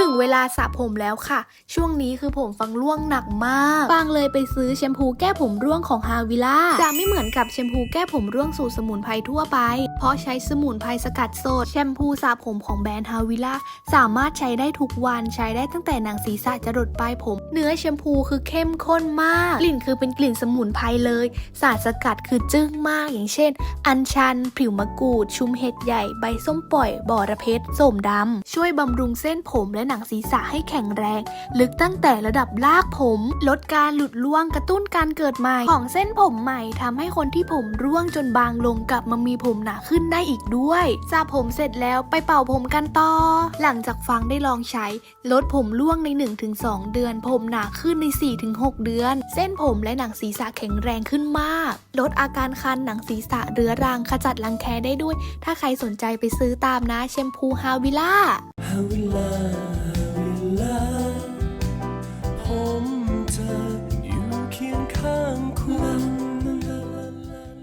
ถึงเวลาสระผมแล้วค่ะ ช่วงนี้คือผมฟังร่วงหนักมากฟางเลยไปซื้อแชมพูแก้ผมร่วงของฮาวิล่าจะไม่เหมือนกับแชมพูแก้ผมร่วงสูตรสมุนไพรทั่วไป เพราะใช้สมุนไพรสกัดสดแชมพูสระผมของแบรนด์ฮาวิล่าสามารถใช้ได้ทุกวันใช้ได้ตั้งแต่หนังศีรษะจรดปลายผม เนื้อแชมพูคือเข้มข้นมาก กลิ่นคือเป็นกลิ่นสมุนไพรเลยสารสกัดคือจึ้งมากอย่างเช่น อัญชัน ผิวมะกรูด ชุมเห็ดใหญ่ใบส้มปล่อยบอระเพ็ดส้มดำช่วยบำรุงเส้นผมและหนังศีรษะให้แข็งแรง ลึกตั้งแต่ระดับลากผม ลดการหลุดร่วงกระตุ้นการเกิดใหม่ของเส้นผมใหม่ทำให้คนที่ผมร่วงจนบางลงกลับมามีผมหนาขึ้นได้อีกด้วยสระผมเสร็จแล้วไปเป่าผมกันต่อ หลังจากฟังได้ลองใช้ ลดผมร่วงใน 1-2 เดือน ผมหนาขึ้นใน 4-6 เดือน เส้นผมและหนังศีรษะแข็งแรงขึ้นมาก ลดอาการคันหนังศีรษะเรื้อรังขจัดรังแคได้ด้วย ถ้าใครสนใจไปซื้อตามนะแชมพูฮาวิล่าฮาวิลาฮา